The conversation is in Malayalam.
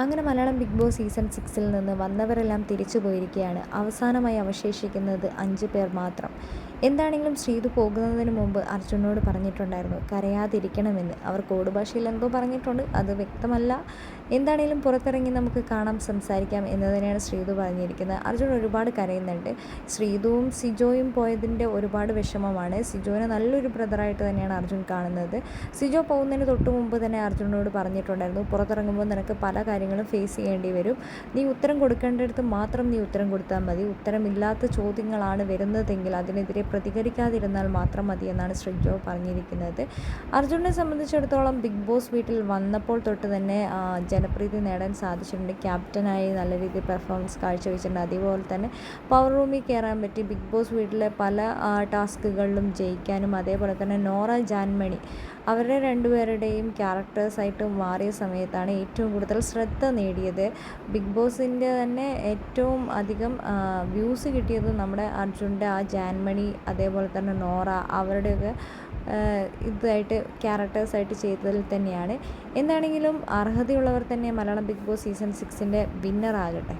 അങ്ങനെ മലയാളം ബിഗ് ബോസ് സീസൺ സിക്സിൽ നിന്ന് വന്നവരെല്ലാം തിരിച്ചു പോയിരിക്കുകയാണ്. അവസാനമായി അവശേഷിക്കുന്നത് അഞ്ച് പേർ മാത്രം. എന്താണെങ്കിലും ശ്രീതു പോകുന്നതിന് മുമ്പ് അർജുനോട് പറഞ്ഞിട്ടുണ്ടായിരുന്നു കരയാതിരിക്കണമെന്ന്. അവർ കോടുഭാഷയിൽ എന്തോ പറഞ്ഞിട്ടുണ്ട് അത് വ്യക്തമല്ല. എന്താണെങ്കിലും പുറത്തിറങ്ങി നമുക്ക് കാണാം സംസാരിക്കാം എന്ന് തന്നെയാണ് ശ്രീതു പറഞ്ഞിരിക്കുന്നത്. അർജുൻ ഒരുപാട് കരയുന്നുണ്ട്. ശ്രീതുവും സിജോയും പോയതിന്റെ ഒരുപാട് വിഷമമാണ്. സിജോനെ നല്ലൊരു ബ്രദറായിട്ട് തന്നെയാണ് അർജുൻ കാണുന്നത്. സിജോ പോകുന്നതിന് തൊട്ട് മുമ്പ് തന്നെ അർജുനോട് പറഞ്ഞിട്ടുണ്ടായിരുന്നു പുറത്തിറങ്ങുമ്പോൾ നിനക്ക് പല കാര്യങ്ങളും ഫേസ് ചെയ്യേണ്ടി വരും. നീ ഉത്തരം കൊടുക്കേണ്ടടുത്ത് മാത്രം നീ ഉത്തരം കൊടുത്താൽ മതി. ഉത്തരമില്ലാത്ത ചോദ്യങ്ങളാണ് വരുന്നതെങ്കിൽ അതിനെതിരെ പ്രതികരിക്കാതിരുന്നാൽ മാത്രം മതി എന്നാണ് ശ്രീജോ പറഞ്ഞിരിക്കുന്നത്. അർജുനെ സംബന്ധിച്ചിടത്തോളം ബിഗ് ബോസ് വീട്ടിൽ വന്നപ്പോൾ തൊട്ട് തന്നെ ജനപ്രീതി നേടാൻ സാധിച്ചിട്ടുണ്ട്. ക്യാപ്റ്റനായി നല്ല രീതിയിൽ പെർഫോമൻസ് കാഴ്ചവെച്ചിട്ടുണ്ട്. അതേപോലെ തന്നെ പവർ റൂമിൽ കയറാൻ പറ്റി. ബിഗ് ബോസ് വീട്ടിലെ പല ടാസ്കുകളിലും ജയിക്കാനും അതേപോലെ തന്നെ നോറ ജാൻമണി അവരുടെ രണ്ടുപേരുടെയും ക്യാരക്ടേഴ്സായിട്ട് മാറിയ സമയത്താണ് ഏറ്റവും കൂടുതൽ ശ്രദ്ധ നേടിയത്. ബിഗ് ബോസിന്റെ തന്നെ ഏറ്റവും അധികം വ്യൂസ് കിട്ടിയത് നമ്മുടെ അർജുന്റെ ആ ജാൻമണി അതേപോലെ തന്നെ നോറ അവരുടെയൊക്കെ ഇതായിട്ട് ക്യാരക്ടേഴ്സായിട്ട് ചെയ്തതിൽ തന്നെയാണ്. എന്താണെങ്കിലും അർഹതയുള്ളവർ തന്നെ മലയാളം ബിഗ് ബോസ് സീസൺ സിക്സിന്റെ വിന്നറാകട്ടെ